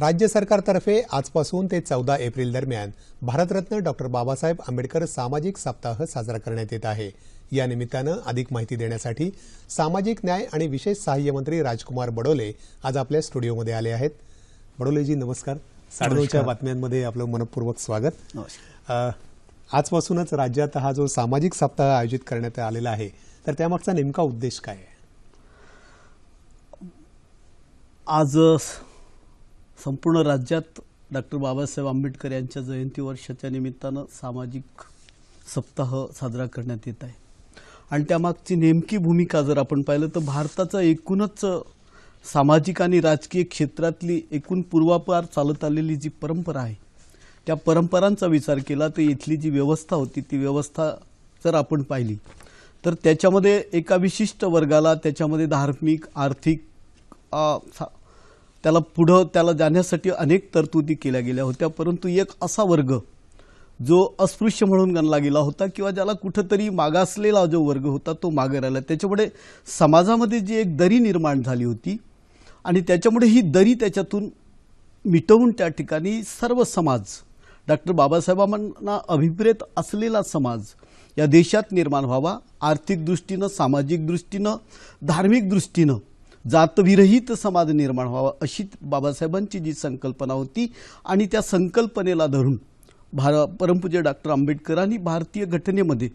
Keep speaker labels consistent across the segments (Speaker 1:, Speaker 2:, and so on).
Speaker 1: राज्य सरकारतर्फे आजपासून ते चौदा एप्रिल दरम्यान भारतरत्न डॉक्टर बाबासाहेब आंबेडकर सामाजिक सप्ताह साजरा करण्यात येत आहे. या निमित्तानं अधिक माहिती देण्यासाठी सामाजिक न्याय आणि विशेष सहाय्य मंत्री राजकुमार बडोले आज आपल्या स्टुडिओमध्ये आले आहेत. बडोलेजी नमस्कार. साडेनऊच्या बातम्यांमध्ये आपलं मनपूर्वक स्वागत. आजपासूनच राज्यात हा जो सामाजिक सप्ताह आयोजित करण्यात आलेला आहे तर त्यामागचा नेमका उद्देश काय आहे?
Speaker 2: आज संपूर्ण राज्यात डॉक्टर बाबासाहेब आंबेडकर यांच्या जयंती वर्षाच्या निमित्तानं सामाजिक सप्ताह साजरा करण्यात येत आहे. आणि त्यामागची नेमकी भूमिका जर आपण पाहिलं तर भारताचं एकूणच सामाजिक आणि राजकीय क्षेत्रातली एकूण पूर्वापार चालत आलेली जी परंपरा आहे त्या परंपरांचा विचार केला तर इथली जी व्यवस्था होती ती व्यवस्था जर आपण पाहिली तर त्याच्यामध्ये एका विशिष्ट वर्गाला त्याच्यामध्ये धार्मिक आर्थिक सा- त्याला पुढं त्याला जाण्यासाठी अनेक तरतुदी केल्या गेल्या होत्या परंतु एक असा वर्ग जो अस्पृश्य म्हणून गणला गेला होता किंवा ज्याला कुठंतरी मागासलेला जो वर्ग होता तो मागे राहिला. त्याच्यामुळे समाजामध्ये जी एक दरी निर्माण झाली होती आणि त्याच्यामुळे ही दरी त्याच्यातून मिटवून त्या ठिकाणी सर्व समाज डॉक्टर बाबासाहेबांना अभिप्रेत असलेला समाज या देशात निर्माण व्हावा आर्थिक दृष्टीनं सामाजिक दृष्टीनं धार्मिक दृष्टीनं जातविरहित समाज निर्माण व्हावा अशी बाबासाहेबांची जी संकल्पना होती आणि त्या संकल्पनेला धरून भार परमपूज्य डॉक्टर आंबेडकरांनी भारतीय घटनेमध्ये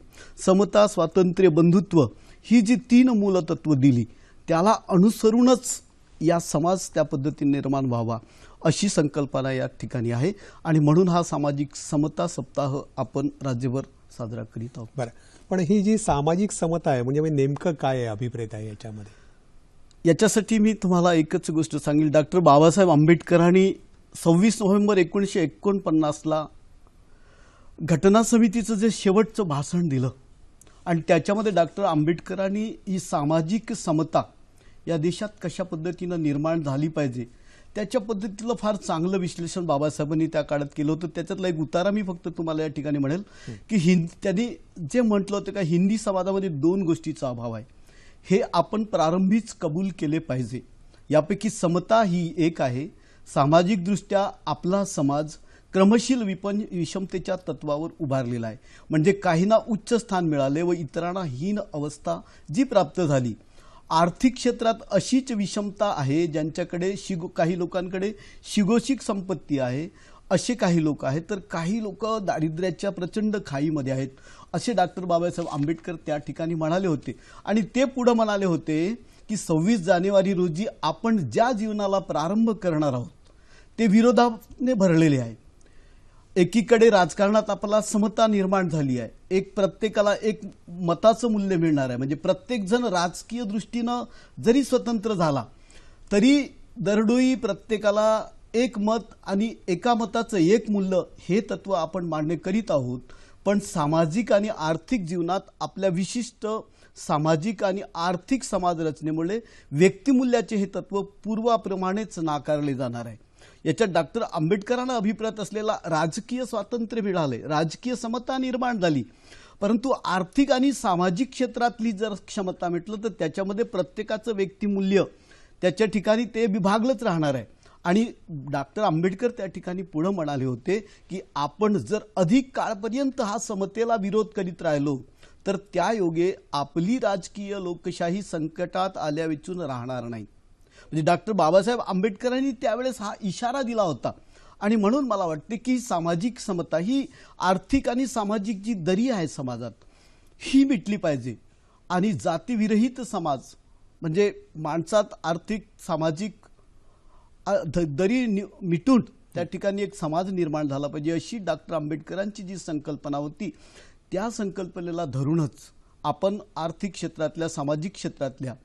Speaker 2: समता स्वातंत्र्य बंधुत्व ही जी तीन मूलतत्व दिली त्याला अनुसरूनच या समाज त्या पद्धतीने निर्माण व्हावा अशी संकल्पना या ठिकाणी आहे. आणि म्हणून हा सामाजिक समता सप्ताह आपण राज्यभर साजरा करीत आहोत.
Speaker 1: बरं. पण ही जी सामाजिक समता आहे म्हणजे नेमकं काय आहे अभिप्रेत आहे याच्यामध्ये?
Speaker 2: याच्यासाठी मी तुम्हाला एकच गोष्ट सांगेल. डॉक्टर बाबासाहेब आंबेडकरांनी सव्वीस नोव्हेंबर एकोणीसशे एकोणपन्नासला घटना समितीचं जे शेवटचं भाषण दिलं आणि त्याच्यामध्ये डॉक्टर आंबेडकरांनी ही सामाजिक समता या देशात कशा पद्धतीनं निर्माण झाली पाहिजे त्याच्या पद्धतीलं फार चांगलं विश्लेषण बाबासाहेबांनी त्या काळात केलं होतं. त्याच्यातला एक उतारा मी फक्त तुम्हाला या ठिकाणी म्हणेल की हिंद त्यांनी जे म्हटलं होतं का हिंदी समाजामध्ये दोन गोष्टीचा अभाव आहे. हे आपण प्रारंभीच कबूल केले पाहिजे. यापैकी समता ही एक आहे. सामाजिकदृष्ट्या आपला समाज क्रमशील विपन विषमतेच्या तत्वावर उभारलेला आहे. म्हणजे काहींना उच्च स्थान मिळाले व इतरांना हीन अवस्था जी प्राप्त झाली. आर्थिक क्षेत्रात अशीच विषमता आहे ज्यांच्याकडे शिगो काही लोकांकडे शिगोशिक संपत्ती आहे. असे काही लोक आहेत. तर काही लोक दारिद्र्याच्या प्रचंड खाईमध्ये आहेत. असे डॉक्टर बाबासाहेब आंबेडकर त्या ठिकाणी म्हणाले होते. आणि ते पुढं म्हणाले होते की सव्वीस जानेवारी रोजी आपण ज्या जीवनाला प्रारंभ करणार आहोत ते विरोधाने भरलेले आहे. एकीकडे राजकारणात आपला समता निर्माण झाली आहे. एक प्रत्येकाला एक मताचं मूल्य मिळणार आहे. म्हणजे प्रत्येकजण राजकीय दृष्टीनं जरी स्वतंत्र झाला तरी दरडोई प्रत्येकाला एक मत आणि एका मताचं एक मूल्य हे तत्व आपण मान्य करीत आहोत. पण सामाजिक आणि आर्थिक जीवनात आपल्या विशिष्ट सामाजिक आणि आर्थिक समाज रचनेमुळे व्यक्तिमूल्याचे हे तत्व पूर्वाप्रमाणेच नाकारले जाणार आहे. याच्यात डॉक्टर आंबेडकरांना अभिप्रात असलेला राजकीय स्वातंत्र्य मिळाले. राजकीय समता निर्माण झाली. परंतु आर्थिक आणि सामाजिक क्षेत्रातली जर क्षमता म्हटलं तर त्याच्यामध्ये प्रत्येकाचं व्यक्तिमूल्य त्याच्या ठिकाणी ते विभागलंच राहणार आहे. आणि डॉक्टर आंबेडकर त्या ठिकाणी पुढं म्हणाले होते की आपण जर अधिक काळपर्यंत हा समतेला विरोध करीत राहिलो तर त्या योगे आपली राजकीय लोकशाही संकटात आल्या वेचून राहणार नाही. म्हणजे डॉक्टर बाबासाहेब आंबेडकरांनी त्यावेळेस हा इशारा दिला होता. आणि म्हणून मला वाटते की सामाजिक समता ही आर्थिक आणि सामाजिक जी दरी आहे समाजात ही मिटली पाहिजे. आणि जातीविरहित समाज म्हणजे माणसात आर्थिक सामाजिक दरी नि- मिटून त्या ठिकाणी एक समाज निर्माण झाला पाहिजे. अशी डॉक्टर आंबेडकरांची जी संकल्पना होती त्या संकल्पनेला धरूनच आपण आर्थिक क्षेत्रातल्या सामाजिक क्षेत्रातल्या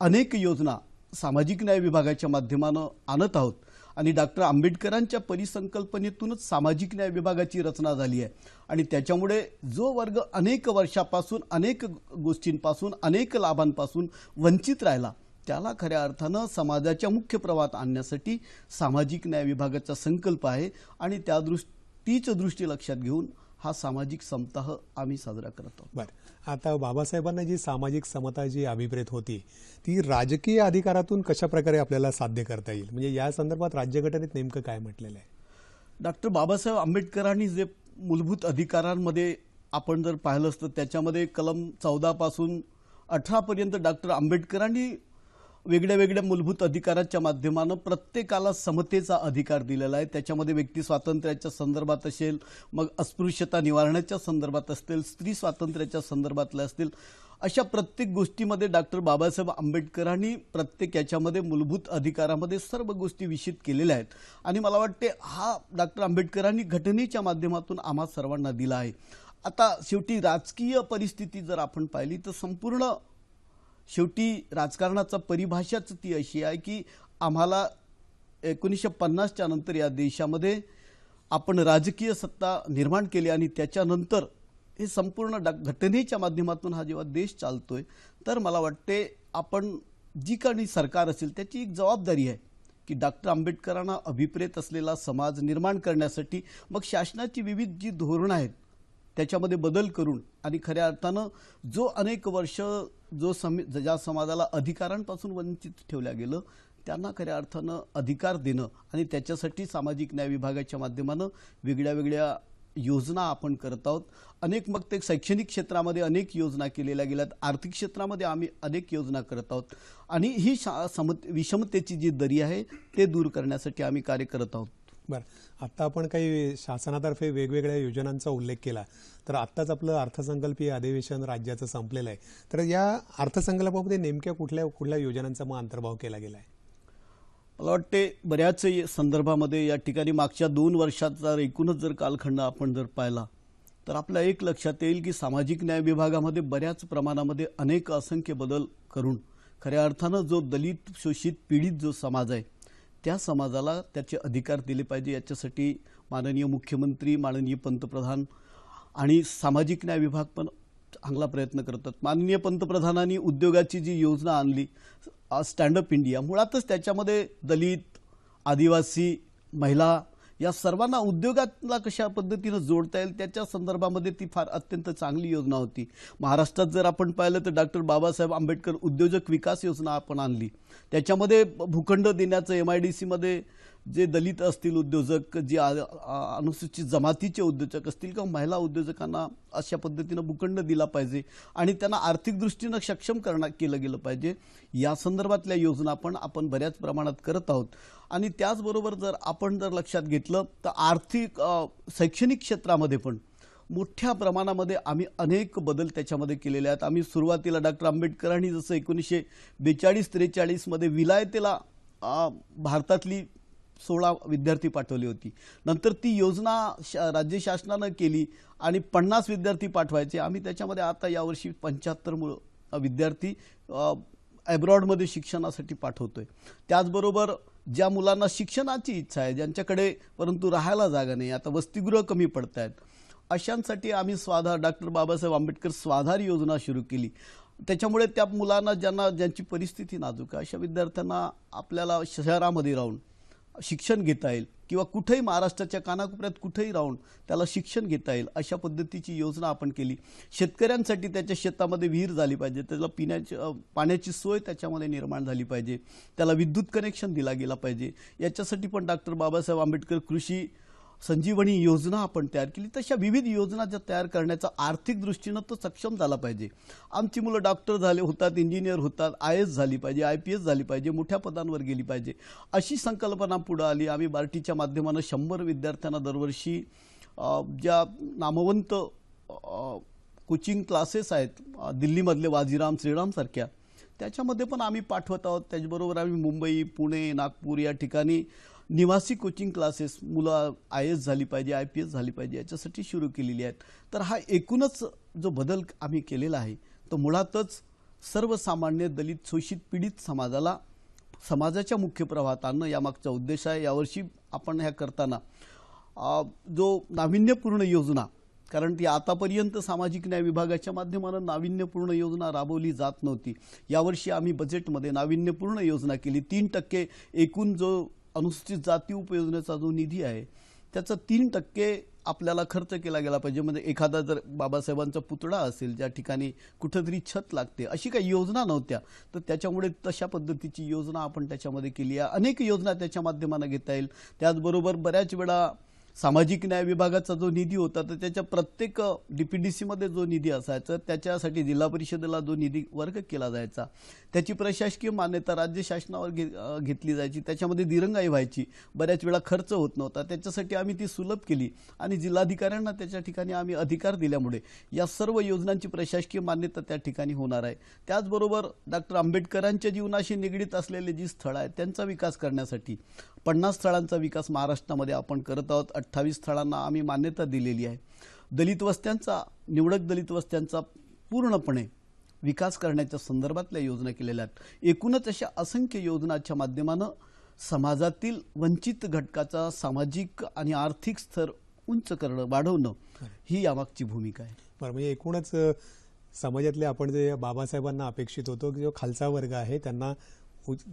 Speaker 2: अनेक योजना सामाजिक न्याय विभागाच्या माध्यमानं आणत आहोत. आणि डॉक्टर आंबेडकरांच्या परिसंकल्पनेतूनच सामाजिक न्याय विभागाची रचना झाली आहे. आणि त्याच्यामुळे जो वर्ग अनेक वर्षापासून अनेक गोष्टींपासून अनेक लाभांपासून वंचित राहिला त्याला खऱ्या अर्थानं समाजाच्या मुख्य प्रवाहात आणण्यासाठी सामाजिक न्याय विभागाचा संकल्प आहे आणि त्या दृष्ट तीच दृष्टी लक्षात घेऊन हा सामाजिक सप्ताह आम्ही साजरा करत आहोत.
Speaker 1: बर. आता बाबासाहेबांना जी सामाजिक समता जी अभिप्रेत होती ती राजकीय अधिकारातून कशा प्रकारे आपल्याला साध्य करता येईल? म्हणजे या संदर्भात राज्यघटनेत नेमकं काय म्हटलेलं आहे?
Speaker 2: डॉक्टर बाबासाहेब आंबेडकरांनी जे मूलभूत अधिकारांमध्ये आपण जर पाहिलं असतं त्याच्यामध्ये कलम चौदा पासून अठरा पर्यंत डॉक्टर आंबेडकरांनी वेगळ्या वेगळ्या मूलभूत अधिकाराच्या माध्यमानं प्रत्येकाला समतेचा अधिकार दिलेला आहे. त्याच्यामध्ये व्यक्ती स्वातंत्र्याच्या संदर्भात असेल मग अस्पृश्यता निवारण्याच्या संदर्भात असतील स्त्री स्वातंत्र्याच्या संदर्भातल्या असतील अशा प्रत्येक गोष्टीमध्ये डॉक्टर बाबासाहेब आंबेडकरांनी प्रत्येक याच्यामध्ये मूलभूत अधिकारामध्ये सर्व गोष्टी विषित केलेल्या आहेत. आणि मला वाटते हा डॉक्टर आंबेडकरांनी घटनेच्या माध्यमातून आम्हा सर्वांना दिला आहे. आता शेवटी राजकीय परिस्थिती जर आपण पाहिली तर संपूर्ण शेवटी राजकारणाचा परिभाषाच ती अशी आहे की आम्हाला एकोणीसशे पन्नासच्या नंतर या देशामध्ये आपण राजकीय सत्ता निर्माण केली आणि त्याच्यानंतर हे संपूर्ण डा- घटनेच्या माध्यमातून हा जेव्हा देश चालतोय तर मला वाटते आपण जी काही सरकार असेल त्याची एक जबाबदारी आहे की डॉक्टर आंबेडकरांना अभिप्रेत असलेला समाज निर्माण करण्यासाठी मग शासनाची विविध जी धोरणं आहेत त्याच्यामध्ये बदल करून आणि खऱ्या अर्थानं जो अनेक वर्ष जो सम ज्या समाजाला अधिकारांपासून वंचित ठेवल्या गेलं त्यांना खऱ्या अर्थानं अधिकार देणं आणि त्याच्यासाठी सामाजिक न्याय विभागाच्या माध्यमानं वेगळ्या वेगळ्या योजना आपण करत आहोत. अनेक मग ते शैक्षणिक क्षेत्रामध्ये अनेक योजना केलेल्या गेल्यात. आर्थिक क्षेत्रामध्ये आम्ही अनेक योजना करत आहोत. आणि ही शा समत विषमतेची जी दरी आहे ते दूर करण्यासाठी आम्ही कार्य करत आहोत.
Speaker 1: बरं. आत्ता आपण काही शासनातर्फे वेगवेगळ्या योजनांचा उल्लेख केला तर आत्ताच आपलं अर्थसंकल्पीय अधिवेशन राज्याचं संपलेलं आहे. तर या अर्थसंकल्पामध्ये नेमक्या कुठल्या कुठल्या योजनांचा मग अंतर्भाव केला गेला आहे
Speaker 2: मला वाटते बऱ्याच संदर्भामध्ये या ठिकाणी मागच्या दोन वर्षाचा जर एकूणच जर कालखंड आपण जर पाहिला तर आपल्या एक लक्षात येईल की सामाजिक न्याय विभागामध्ये बऱ्याच प्रमाणामध्ये अनेक असंख्य बदल करून खऱ्या अर्थानं जो दलित शोषित पीडित जो समाज आहे त्या समाजाला त्याचे अधिकार दिले पाहिजे. याच्यासाठी माननीय मुख्यमंत्री माननीय पंतप्रधान आणि सामाजिक न्याय विभाग पण चांगला प्रयत्न करतात. माननीय पंतप्रधानांनी उद्योगाची जी योजना आणली स्टँडअप इंडिया मुळातच त्याच्यामध्ये दलित आदिवासी महिला या सर्वांना उद्योगाला कशा पद्धतीनं जोडता येईल त्याच्या संदर्भामध्ये ती फार अत्यंत चांगली योजना होती. महाराष्ट्रात जर आपण पाहिलं तर डॉक्टर बाबासाहेब आंबेडकर उद्योजक विकास योजना आपण आणली. त्याच्यामध्ये भूखंड देण्याचं एम आय डी सीमध्ये जे दलित असतील उद्योजक जे आ- अनुसूचित जमातीचे उद्योजक असतील किंवा महिला उद्योजकांना अशा पद्धतीनं भूखंड दिला पाहिजे आणि त्यांना आर्थिक दृष्टीनं सक्षम करणं केलं गेलं पाहिजे या संदर्भातल्या योजना पण आपण बऱ्याच प्रमाणात करत आहोत. आणि त्याचबरोबर जर आपण जर लक्षात घेतलं तर आर्थिक शैक्षणिक क्षेत्रामध्ये पण मोठ्या प्रमाणामध्ये आम्ही अनेक बदल त्याच्यामध्ये केलेले आहेत. आम्ही सुरुवातीला डॉक्टर आंबेडकरांनी जसं एकोणीसशे बेचाळीस त्रेचाळीसमध्ये विलायतेला भारतातली सोळा विद्यार्थी पाठवली होती. नंतर ती योजना शा राज्य शासनानं केली आणि पन्नास विद्यार्थी पाठवायचे. आम्ही त्याच्यामध्ये आता यावर्षी पंच्याहत्तर विद्यार्थी ॲब्रॉडमध्ये शिक्षणासाठी पाठवतोय. त्याचबरोबर ज्या मुलांना शिक्षणाची इच्छा आहे ज्यांच्याकडे परंतु राहायला जागा नाही आता वसतिगृह कमी पडत आहेत अशांसाठी आम्ही स्वाधार डॉक्टर बाबासाहेब आंबेडकर स्वाधार योजना सुरू केली. त्याच्यामुळे त्या मुलांना ज्यांना ज्यांची परिस्थिती नाजूक आहे अशा विद्यार्थ्यांना आपल्याला शहरामध्ये राहून शिक्षण घेता येईल. किंवा कुठेही महाराष्ट्राच्या कानाकोपऱ्यात कुठेही राहून त्याला शिक्षण घेता येईल अशा पद्धतीची योजना आपण केली. शेतकऱ्यांसाठी त्याच्या शेतामध्ये विहीर झाली पाहिजे. त्याला पिण्याची पाण्याची सोय त्याच्यामध्ये निर्माण झाली पाहिजे. त्याला विद्युत कनेक्शन दिला गेला पाहिजे. याच्यासाठी पण डॉक्टर बाबासाहेब आंबेडकर कृषी संजीवनी योजना आपण तयार केली. तशा विविध योजना ज्या तयार करण्याचा आर्थिक दृष्टीनं तो सक्षम झाला पाहिजे. आमची मुलं डॉक्टर झाले होतात इंजिनियर होतात आय एस झाली पाहिजे आय पी एस झाली पाहिजे मोठ्या पदांवर गेली पाहिजे. अशी संकल्पना पुढं आली. आम्ही बार्टीच्या माध्यमानं शंभर विद्यार्थ्यांना दरवर्षी ज्या नामवंत कोचिंग क्लासेस आहेत दिल्लीमधले वाजीराम श्रीरामसारख्या त्याच्यामध्ये पण आम्ही पाठवत आहोत. त्याचबरोबर आम्ही मुंबई पुणे नागपूर या ठिकाणी निवासी कोचिंग क्लासेस मुलं आय एस झाली पाहिजे आय पी एस झाली पाहिजे याच्यासाठी सुरू केलेली आहेत. तर हा एकूणच जो बदल आम्ही केलेला आहे तो मुळातच सर्वसामान्य दलित शोषित पीडित समाजाला समाजाच्या मुख्य प्रवाहात आणणं यामागचा उद्देश आहे. यावर्षी आपण ह्या करताना जो नाविन्यपूर्ण योजना कारण ती आतापर्यंत सामाजिक न्याय विभागाच्या माध्यमानं नाविन्यपूर्ण योजना राबवली जात नव्हती. यावर्षी आम्ही बजेटमध्ये नाविन्यपूर्ण योजना केली. तीन टक्के एकूण जो अनुसूचित जाती उपयोजनेचा जो निधी आहे त्याचा तीन टक्के आपल्याला खर्च केला गेला पाहिजे. म्हणजे एखादा जर बाबासाहेबांचा पुतळा असेल ज्या ठिकाणी कुठंतरी छत लागते अशी काही योजना नव्हत्या तर त्याच्यामुळे तशा पद्धतीची योजना आपण त्याच्यामध्ये केली आहे. अनेक योजना त्याच्या माध्यमानं घेता येईल. त्याचबरोबर बऱ्याच वेळा सामाजिक न्याय विभागाचा जो निधी होता तर त्याच्या प्रत्येक डीपीडीसीमध्ये जो निधी असायचा त्याच्यासाठी जिल्हा परिषदेला जो निधी वर्ग केला जायचा. त्याची प्रशासकीय मान्यता राज्य शासनावर घे घेतली जायची. त्याच्यामध्ये दिरंगाई व्हायची. बऱ्याच वेळा खर्च होत नव्हता. त्याच्यासाठी आम्ही ती सुलभ केली आणि जिल्हाधिकाऱ्यांना त्याच्या ठिकाणी आम्ही अधिकार दिल्यामुळे या सर्व योजनांची प्रशासकीय मान्यता त्या ठिकाणी होणार आहे. त्याचबरोबर डॉक्टर आंबेडकरांच्या जीवनाशी निगडीत असलेले जी स्थळं आहेत त्यांचा विकास करण्यासाठी पन्नास स्थळांचा विकास महाराष्ट्रामध्ये आपण करत आहोत. अठ्ठावीस स्थळांना आम्ही मान्यता दिलेली आहे. दलित वस्त्यांचा निवडक दलित वस्त्यांचा पूर्णपणे विकास करण्याच्या संदर्भातल्या योजना केलेल्या आहेत. एकूणच अशा असंख्य योजनाच्या माध्यमानं समाजातील वंचित घटकाचा सामाजिक आणि आर्थिक स्तर उंच करणं वाढवणं ही यामागची भूमिका आहे.
Speaker 1: बरं म्हणजे एकूणच समाजातले आपण जे बाबासाहेबांना अपेक्षित होतो की जो खालचा वर्ग आहे त्यांना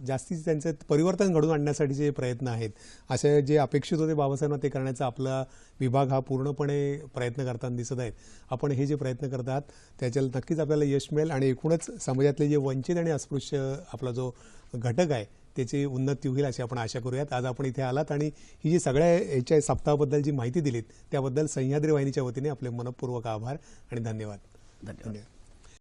Speaker 1: जास्तीत त्यांचं परिवर्तन घडून आणण्यासाठी जे प्रयत्न आहेत असे जे अपेक्षित होते बाबासाहेबांना ते करण्याचा आपला विभाग हा पूर्णपणे प्रयत्न करताना दिसत आहेत. आपण हे जे प्रयत्न करत आहात त्याच्याला नक्कीच आपल्याला यश मिळेल आणि एकूणच समाजातले जे वंचित आणि अस्पृश्य आपला जो घटक आहे त्याची उन्नती होईल अशी आपण आशा करूयात. आज आपण इथे आलात आणि ही जी सगळ्या याच्या सप्ताहाबद्दल जी माहिती दिलीत त्याबद्दल सह्याद्री वाहिनीच्या वतीने आपले मनपूर्वक आभार आणि
Speaker 2: धन्यवाद.
Speaker 1: धन्यवाद.